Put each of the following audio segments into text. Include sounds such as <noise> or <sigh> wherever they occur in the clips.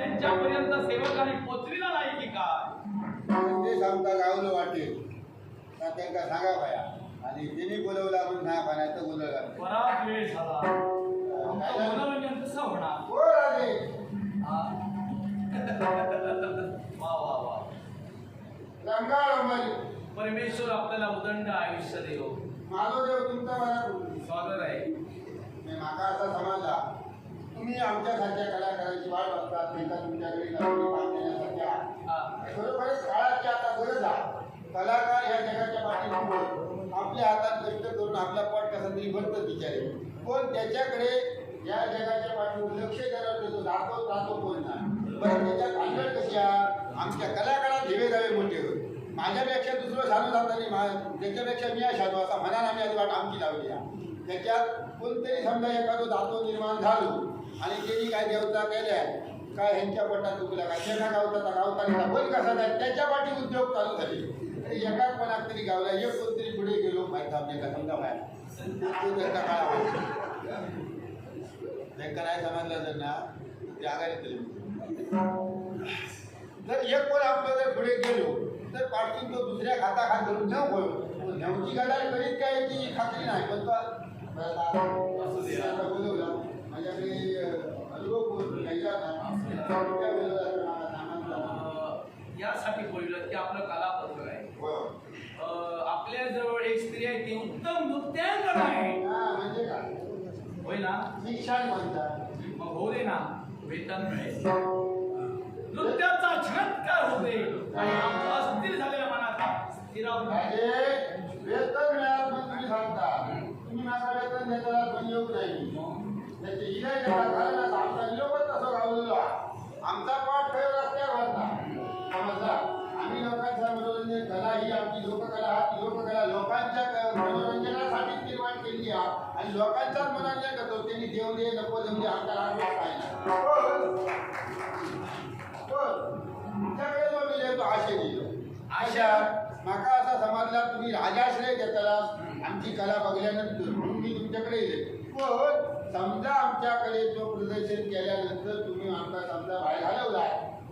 त्यांच्यापर्यंत सेवकाने पोचविला नाही की काय? ते सांगता गावलं वाटेल तर त्यांना सांगा पाया आणि तिने बोलवलं आपण नाही पाण्याचं बोलवलं घालतं. बराच वेळ झाला. मनोरंजन कसं होणार. हो राजे? <laughs> वा वा वा. रंगा परमेश्वर आपल्याला उदंड आयुष्य देव माझो देव तुमचा मला. स्वागत आहे. मी माका असा समजला. तुम्ही आमच्यासारख्या कलाकारांची तुमच्याकडे हा. खरोखरच काळाची आता गरज आहे. कलाकार ह्या जगाच्या पाठीमागून आपल्या हातात कष्ट करून आपला पोट कसा तरी भरतात बिचारे. पण त्याच्याकडे या जगाच्या पाठीमागून लक्ष देणार तो जातो जातो कोण नाही बरं त्याच्यात भांडण कशी आहे? आमच्या कलाकारात हेवे जावे मोठे होत माझ्यापेक्षा दुसरं साधू जाताना मा त्याच्यापेक्षा मी साधू असा म्हणान आम्ही वाट आमची लावली आहे त्याच्यात कोणतरी समजा एखादं दातो निर्माण झालो आणि त्यांनी काय देवता केल्या काय ह्यांच्या पोटात दुखला काय? त्यांना गावता गावता बंद कसा नाही त्याच्या पाठी उद्योग चालू झाले. तरी एकाच कोणाक तरी गावला एक कोणतरी पुढे गेलो. माहिती समजा तो त्यांचा काळ आहे. त्यांना नाही समजलं जर ना ते आघाडीत. जर एक कोण आपलं जर पुढे गेलो तर पाठून तो दुसऱ्या खाता खात धरून न बोलू नेमकी गडाल करीत काय ती खात्री नाही. पण तो यासाठी बोललं की आपलं कलापत्र आहे. हो. आपल्या जवळ एक स्त्री आहे ती उत्तम नृत्यांगण आहे. हा, म्हणजे होय ना? मग होऊ दे ना वेतन नृत्याचा झटकार होते आणि आमचा अस्थिर झालेल्या मनाचा स्थिराव राजे, वेतन मिळालं म्हणून तुम्ही सांगता. तुम्ही माझा वेतन देताना पण योग नाही त्याचे इलाज दे नको देऊ दे आमचा राग काय तुमच्याकडे जो मी देतो आशे दिलो आशा. माका असा समजला तुम्ही राजाश्रय देताला आमची कला बघल्यानंतर मी तुमच्याकडे येते. पण समजा आमच्याकडे जो प्रदर्शन केल्यानंतर तुम्ही आमचा समजा बाहेर घालवलाय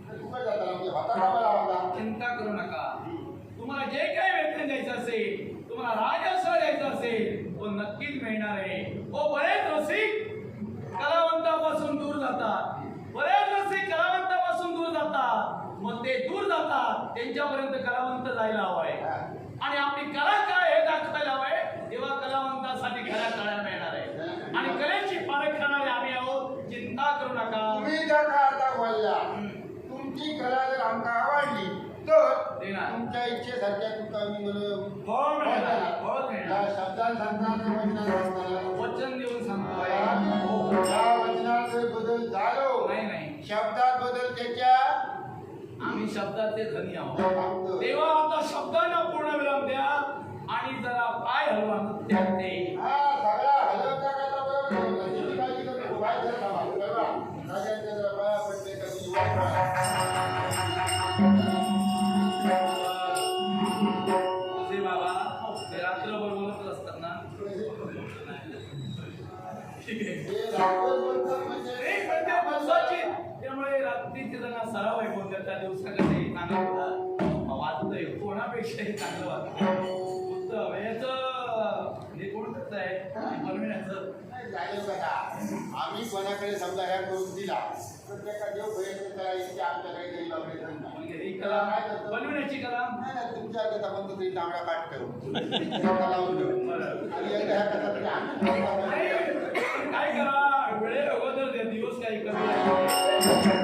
तर कुठं जाताला म्हणजे होता कामाला होता चिंता करू नका तुम्हाला जे काही वेतन द्यायचं असेल तुम्हाला राजस्व द्यायचं असेल तो नक्कीच मिळणार आहे हो बरेच रसिक कलावंतापासून दूर जातात बरेच रसिक कलावंतापासून दूर जातात मग त्यांच्यापर्यंत कलावंत जायला हवाय. आणि आपली कला काय हे दाखवायला हवंय तेव्हा कलावंतासाठी घरा कळा मिळणार आहे आणि कलेची पारख करणारे आम्ही आहोत चिंता करू नका. तुम्ही जर का तुमची कला जर आमका आवडली तर. तुमच्या इच्छेसारख्या मी फळ मिळणार फळ मिळणार. सांगताना वचन देऊन सांगतोय. या वचनात जर बदल झालो नाही नाही. शब्दात बदल त्याच्या आम्ही शब्दाचे धनी आहोत. तेव्हा आता शब्दांना पूर्ण विराम द्या आणि जरा पाय हलवा. हा. त्याची बाबा ते रात्रभर बोलतच असतात ना. ठीक आहे त्यामुळे रात्रीचे ना सराव आहे कोणत्या त्या दिवसाकडे चांगला होता वाचतोय कोणापेक्षाही चांगलं वाटतं उत्तम याचं हे कोणतंच आहे बनविण्याचं आम्ही कोणाकडे समजा ह्या करून दिला तर त्याचा देव प्रयत्न करा इतके आमच्याकडे काही बाबडे ही कला बनविण्याची कला नाही, तुमच्या कथा आपण तुम्ही तांबडा काट ठेवू. लावून ठेवू. आणि एकदा ह्या काय करा वेळे अगोदर दिवस काही कमी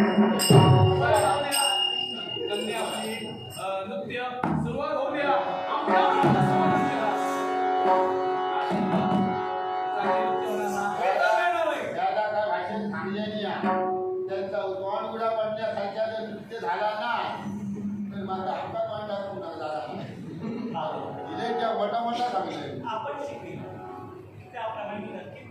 नृत्य झाला नाही तर माझा हातात तोंड टाकून झाला. नाही त्या मोठा मोठा सांगले आपण शिकली त्याप्रमाणे नृत्य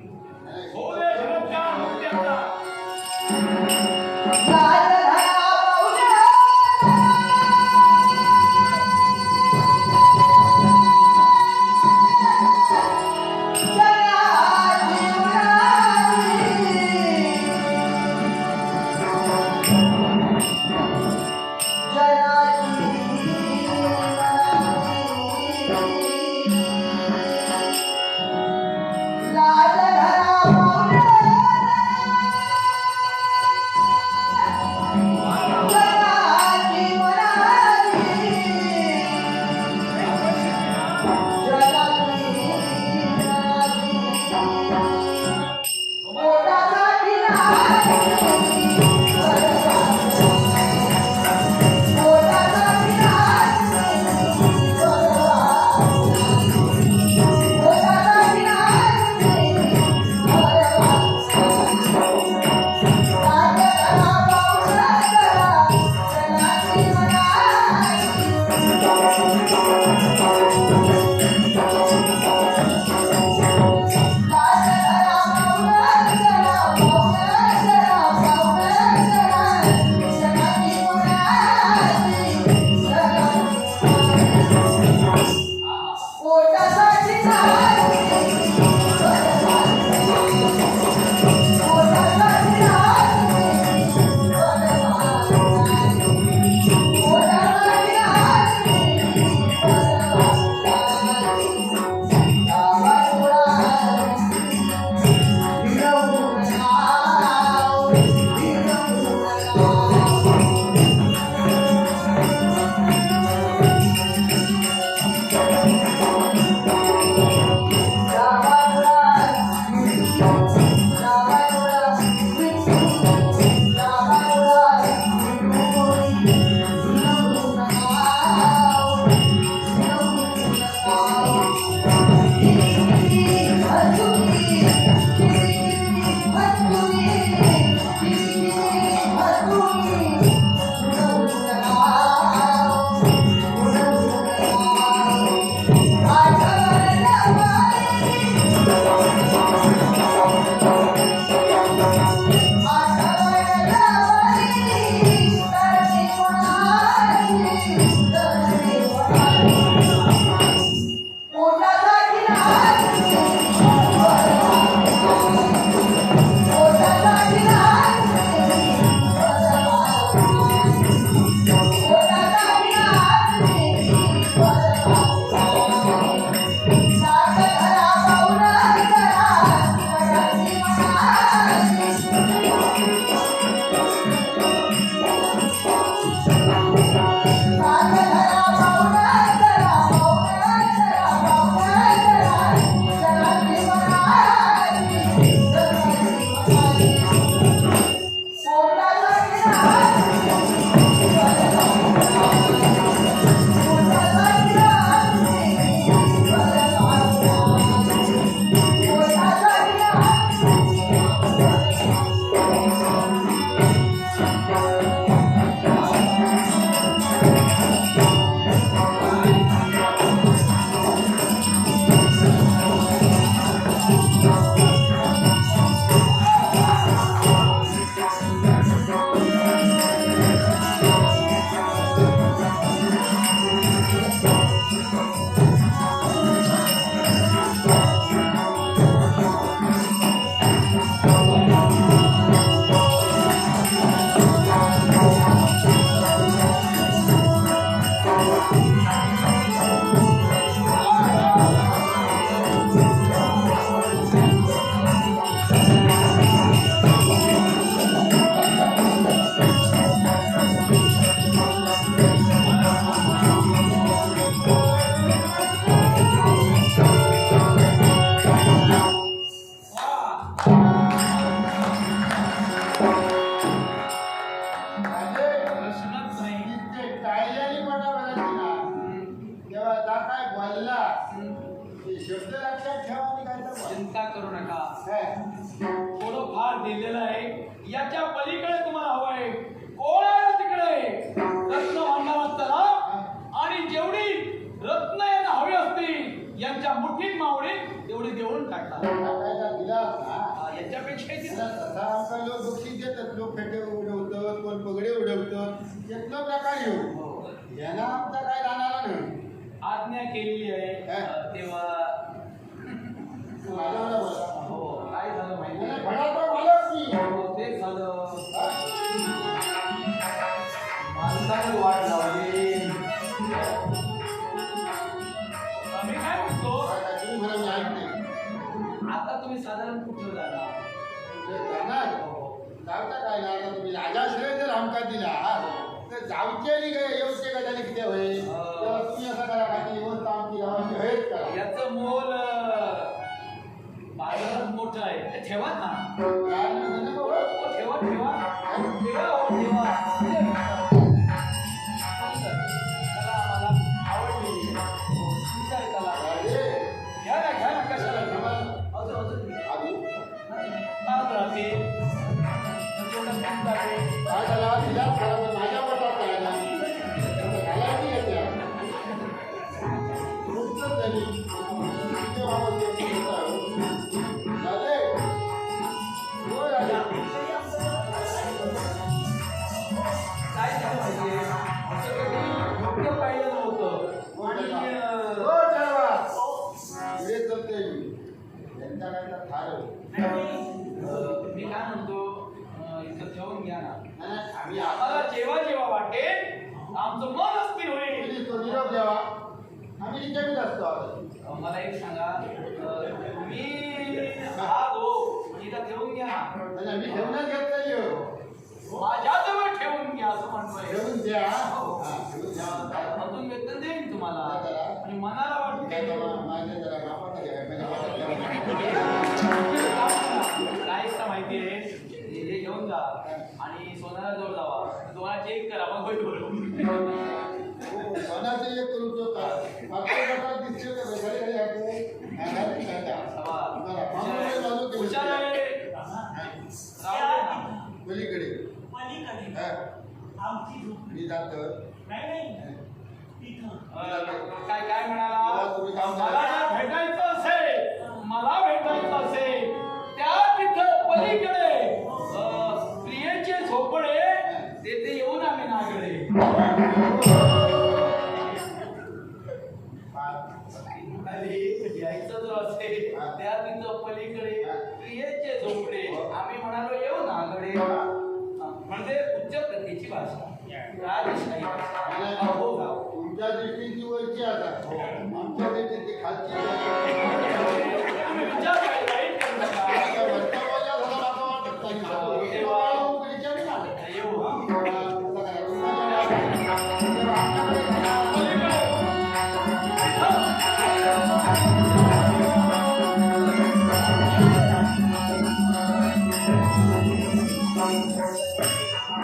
बोलला. शब्द लक्षात ठेवा आणि काय तर. चिंता करू नका. काय? थोडं फार दिलेलं आहे. याच्या पलीकडे तुम्हाला हवंय कोण आहे तिकडे. रत्न भांडारात चला. आणि जेवढी रत्न यांना हवी असतील यांच्या मुठीत मावळी तेवढी देऊन टाका. टाकायचा दिला असता. हा, याच्यापेक्षा किती? त्याला तसा आमचा लोक बक्षीस देतात लोक फेटे उडवतात कोण पगडे उडवतात. यातला प्रकार येऊ यांना आमचा काय जाणारा नाही. आज्ञा केलेली आहे तेव्हा. हो काय झालं माहिती. हो, ते झालं हा? माणसाने वाट लावली आम्ही काय म्हणतो आता तुम्ही म्हणा मी ऐक नाही. आता तुम्ही साधारण कुठं जाणार जाणार? जाऊचा काय ना आता तुम्ही राजाश्रय जर आमका दिला जावची आणि काय येऊचे का झाली किती होय तुम्ही असं करा खाली येऊन तर आमची गावाची हयत करा. याचं मोल अं, बाजारात मोठं आहे. ते ठेवा ना. बाबा. हो, ठेवा ठेवा. ठेवा हो ठेवा. रिकामीच असतो मला एक सांगा तुम्ही हो इथं ठेवून घ्या. ना आम्ही ठेवण्यात घेत नाही हो. माझ्याजवळ ठेवून घ्या असं म्हणतोय. ठेवून द्या. हा. अजून वेतन देईन तुम्हाला? आणि मनाला वाटते. माझ्या जरा कामात घ्या. म्हणजे मला काय का माहितीये हे हे घेऊन जा. आणि सोनाला जवळ जावा तुम्हाला चेक करा मग बरोबर हो, सोनाचं एक करू तो का? मागच्या गटात दिसते का? घरी घरी आहे. हा, घरी घरी आहे. बरं, मागून बाजू केली. हुशार आहे राहू दे ना. पलीकडे पलीकडे हा, आमची मी जातो. नाही नाही. तिथं. अं, काय काय म्हणाला. मला भेटायचं असेल मला भेटायचं असेल त्या तिथं पलीकडे अं, प्रियेचे झोपडे तेथे येऊन आम्ही नागडे